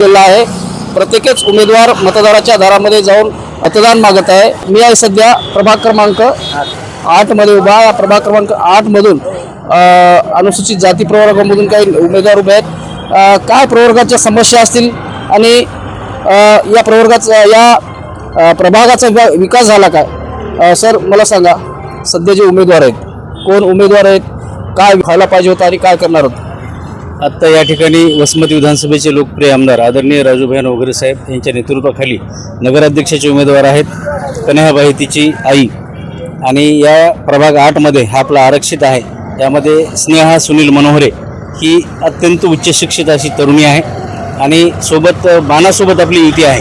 केलेला आहे. प्रत्येकच उमेदवार मतदाराच्या दारामध्ये जाऊन मतदान मागत आहे. मी आहे सध्या प्रभाग क्रमांक आठमध्ये उभा या प्रभाग क्रमांक आठमधून अनुसूचित जाती प्रवर्गामधून काही उमेदवार उभे आहेत. काय प्रवर्गाच्या समस्या असतील आणि या प्रवर्गाचा या प्रभागाचा विकास झाला काय? सर मला सांगा. सध्या जे उमेदवार आहेत कोण उमेदवार आहेत? काय व्हायला पाहिजे होतं आणि काय करणार होतं? आत्ता या ठिकाणी वसमत विधानसभेचे लोकप्रिय आमदार आदरणीय राजूभाई वगैरे साहेब यांच्या नेतृत्वाखाली नगराध्यक्षाचे उमेदवार आहेत. कन्हाबाई तिची आई. आणि या प्रभाग आठमध्ये हा आपला आरक्षित आहे. यामध्ये स्नेहा सुनील मनोहरे ही अत्यंत उच्च शिक्षित अशी तरुणी आहे. आणि सोबत बाणासोबत आपली युती आहे.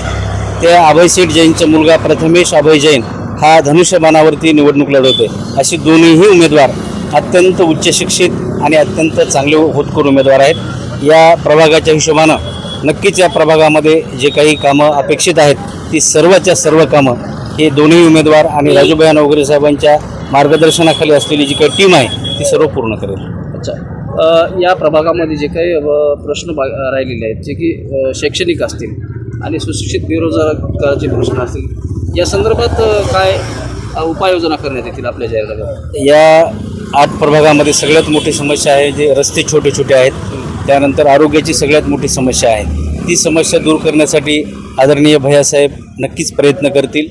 त्या अभय सेठ जैनचा मुलगा प्रथमेश अभय जैन हा धनुष्यबाणावरती निवडणूक आहे अशी दोन्हीही उमेदवार अत्यंत उच्च शिक्षित आणि अत्यंत चांगले होतकरू उमेदवार आहेत. या प्रभागाच्या हिशोबानं नक्कीच या प्रभागामध्ये जे काही कामं अपेक्षित आहेत ती सर्वच्या सर्व कामं हे दोन्ही उमेदवार आणि राजूभाई नवगरे साहेबांच्या मार्गदर्शनाखाली असलेली जी काही टीम आहे ती सर्व पूर्ण करेल. अच्छा. या प्रभागामध्ये जे काही प्रश्न बा राहिलेले आहेत जे की शैक्षणिक असतील आणि सुशिक्षित बेरोजगाराचे प्रश्न असतील या संदर्भात काय उपाययोजना करण्यात येतील आपल्या जाहिरात या आठ प्रभागामध्ये सगळ्यात मोठी समस्या आहे जे रस्ते छोटे छोटे आहेत त्यानंतर आरोग्याची सगळ्यात मोठी समस्या आहे. ती समस्या दूर करण्यासाठी आदरणीय भैयासाहेब नक्कीच प्रयत्न करतील.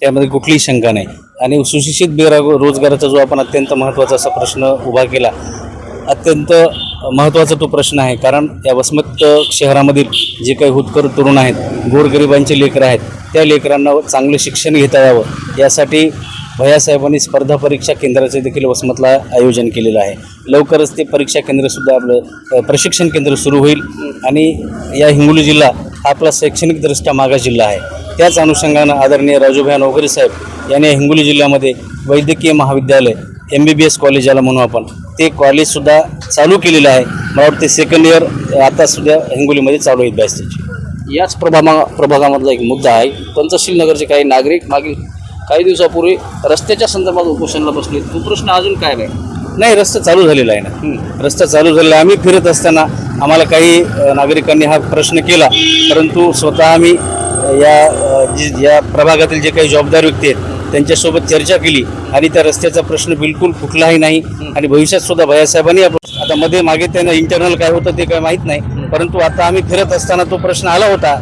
त्यामध्ये कुठलीही शंका नाही. आणि सुशिक्षित बेरो रोजगाराचा जो आपण अत्यंत महत्त्वाचा असा प्रश्न उभा केला अत्यंत महत्त्वाचा तो प्रश्न आहे. कारण या वसमत शहरामधील जे काही हुतकर तरुण आहेत गोरगरिबांचे लेकरं आहेत त्या लेकरांना चांगलं शिक्षण घेता यावं. यासाठी भैयासाहेबांनी स्पर्धा परीक्षा केंद्राचे देखील वसमतला आयोजन केलेलं आहे. लवकरच ते परीक्षा केंद्रसुद्धा आपलं प्रशिक्षण केंद्र सुरू होईल आणि या हिंगोली जिल्हा हा आपला शैक्षणिकदृष्ट्या मागास जिल्हा आहे. त्याच अनुषंगानं आदरणीय राजूभाई नवगरे साहेब यांनी हिंगोली जिल्ह्यामध्ये वैद्यकीय महाविद्यालय M B B S college याला म्हणू आपण ते कॉलेजसुद्धा चालू केलेलं आहे. मला वाटते सेकंड इयर आतासुद्धा हिंगोलीमध्ये चालू आहेत बॅच त्याची याच प्रभामा प्रभागामधला एक मुद्दा आहे पंचशील नगरचे काही नागरिक मागील काही दिवसापूर्वी रस्त्याच्या संदर्भात उपोषणाला बसले. तो प्रश्न अजून काय नाही नाही रस्ता चालू झालेला आहे ना. रस्ता चालू झालेला आहे. आम्ही फिरत असताना आम्हाला काही नागरिकांनी हा प्रश्न केला. परंतु स्वतः आम्ही या जी या प्रभागातील जे काही जबाबदार व्यक्ती आहेत त्यांच्यासोबत चर्चा केली आणि त्या रस्त्याचा प्रश्न बिलकुल कुठलाही नाही आणि भविष्यात सुद्धा भैयासाहेबांनी आता मध्ये मागे त्यांना इंटरनल काय होतं ते काय माहीत नाही. परंतु आता आम्ही फिरत असताना तो प्रश्न आला होता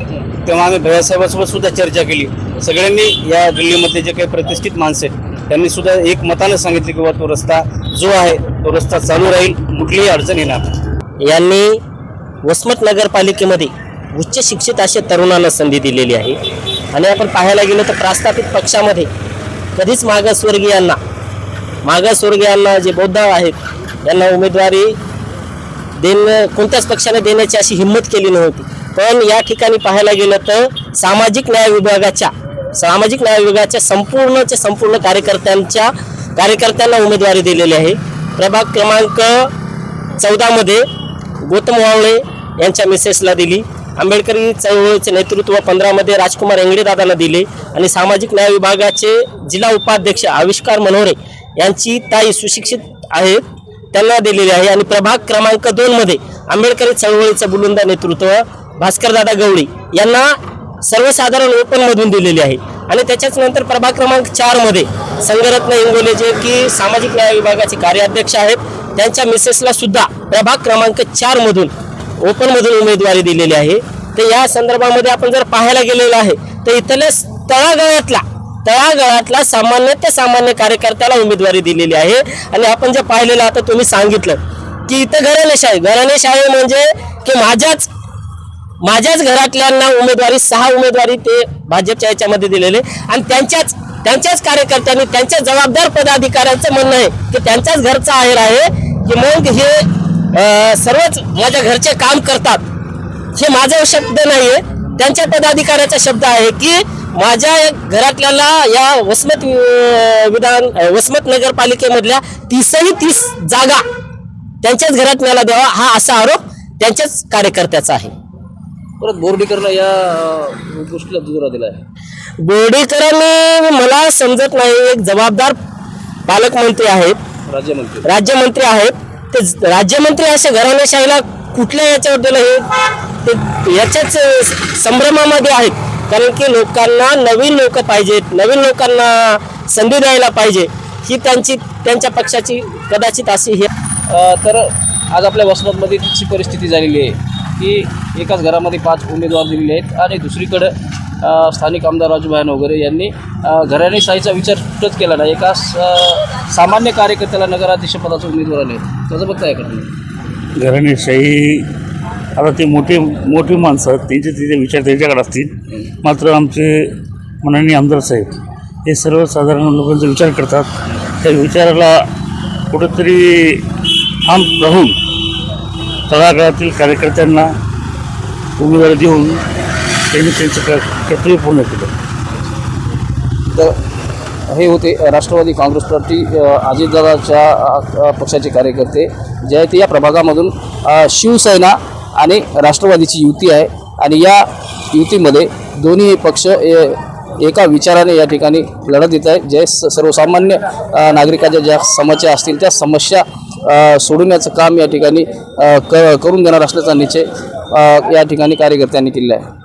तेव्हा आम्ही भैयासाहेबासोबत सुद्धा चर्चा केली. सगळ्यांनी या दिल्लीमध्ये जे काही प्रतिष्ठित माणसं आहेत त्यांनी सुद्धा एक मतानं सांगितले की बा तो रस्ता जो आहे तो रस्ता चालू राहील कुठलीही अडचण येणार यांनी वसमत नगरपालिकेमध्ये उच्च शिक्षित अशा तरुणांना संधी दिलेली आहे. आणि आपण पाहायला गेलो तर प्रस्थापित पक्षामध्ये कधीच मागासवर्गीयांना मागासवर्गीयांना जे बौद्ध आहेत यांना उमेदवारी देणं कोणत्याच पक्षाने देण्याची अशी हिंमत केली नव्हती. पण या ठिकाणी पाहायला गेलं तर सामाजिक न्याय विभागाच्या सामाजिक न्याय विभागाच्या संपूर्णच्या संपूर्ण कार्यकर्त्यांच्या कार्यकर्त्यांना उमेदवारी दिलेली आहे. प्रभाग क्रमांक चौदामध्ये गौतम वावळे यांच्या मिसेसला दिली. आंबेडकरी चळवळीचे नेतृत्व पंधरामध्ये राजकुमार एंगडे दादाला दिले. आणि सामाजिक न्याय विभागाचे जिल्हा उपाध्यक्ष आविष्कार मनोरे यांची ताई सुशिक्षित आहेत त्यांना दिलेली आहे. आणि प्रभाग क्रमांक दोनमध्ये आंबेडकरी चळवळीचं बुलुंदा नेतृत्व भास्करदादा गवळी यांना सर्वसाधारण ओपनमधून दिलेली आहे. आणि त्याच्याच नंतर प्रभाग क्रमांक चारमध्ये संगरत्न इंगोले जे की सामाजिक न्याय विभागाचे कार्याध्यक्ष आहेत त्यांच्या मिसेसला सुद्धा प्रभाग क्रमांक चारमधून ओपनमधून उमेदवारी दिलेली आहे. तर या संदर्भामध्ये आपण जर पाहायला गेलेलं आहे तर इथल्या तळागाळातला तळागाळातला सामान्य ते सामान्य कार्यकर्त्याला उमेदवारी दिलेली आहे. आणि आपण जे पाहिलेलं आता तुम्ही सांगितलं की इथं घराणेशाही घराणेशाही म्हणजे की माझ्याच माझ्याच घरातल्यांना उमेदवारी सहा उमेदवारी ते भाजपच्या याच्यामध्ये दिलेले. आणि त्यांच्याच त्यांच्याच कार्यकर्त्यांनी त्यांच्या जबाबदार पदाधिकाऱ्यांचं म्हणणं आहे की त्यांच्याच घरचा आहेर आहे की मग हे सर्वच माझ्या घरचे काम करतात. हे माझा शब्द नाहीये. त्यांच्या पदाधिकाऱ्याचा शब्द आहे की माझ्या घरातल्याला या वसमत विधान वसमत नगरपालिकेमधल्या तीसही तीस जागा त्यांच्याच घरात मला द्यावा हा असा आरोप त्यांच्याच कार्यकर्त्याचा आहे. परत बोर्डीकरला या गोष्टीला दुजोरा दिला आहे बोर्डीकरांनी मला समजत नाही एक जबाबदार पालकमंत्री आहेत. राज्यमंत्री. राज्यमंत्री आहेत. ते राज्यमंत्री असे घराणेशाहीला कुठल्या याच्यावर दिलं हे ते याच्याच संभ्रमामध्ये आहेत. कारण की लोकांना नवीन लोक पाहिजेत नवीन लोकांना संधी द्यायला पाहिजे ही त्यांची त्यांच्या पक्षाची कदाचित अशी ही तर आज आपल्या वसमतमध्ये तिची परिस्थिती झालेली आहे. की एकाच घरामध्ये पाच उमेदवार दिलेले आहेत. आणि दुसरीकडं स्थानिक आमदार राजू भायन वगैरे यांनी अ, घराणेशाहीचा विचार कुठंच केला नाही. एका सामान्य कार्यकर्त्याला नगराध्यक्षपदाचा उमेदवार आले त्याचं बघताय का तुम्ही. घराणेशाही आता ते मोठे मोठी माणसं आहेत. त्यांचे तिथे विचार त्यांच्याकडे असतील. मात्र आमचे माननीय आमदार साहेब हे सर्वसाधारण लोकांचा विचार करतात. त्या विचाराला कुठंतरी ठाम राहून तळागाळातील कार्यकर्त्यांना उमेदवारी देऊन त्यांनी त्यांचं कर्तव्य पूर्ण केलं. तर हे होते राष्ट्रवादी काँग्रेस पार्टी अजितदादाच्या पक्षाचे कार्यकर्ते. जे आहेत ते या प्रभागामधून शिवसेना आणि राष्ट्रवादीची युती आहे. आणि या युतीमध्ये दोन्ही पक्ष ए- एका विचाराने या ठिकाणी लढत देत आहे जे स सर्वसामान्य नागरिकाच्या ज्या समस्या असतील त्या समस्या सोडवण्याचं काम या ठिकाणी क करून देणार असल्याचा निश्चय या ठिकाणी कार्यकर्त्यांनी केला आहे.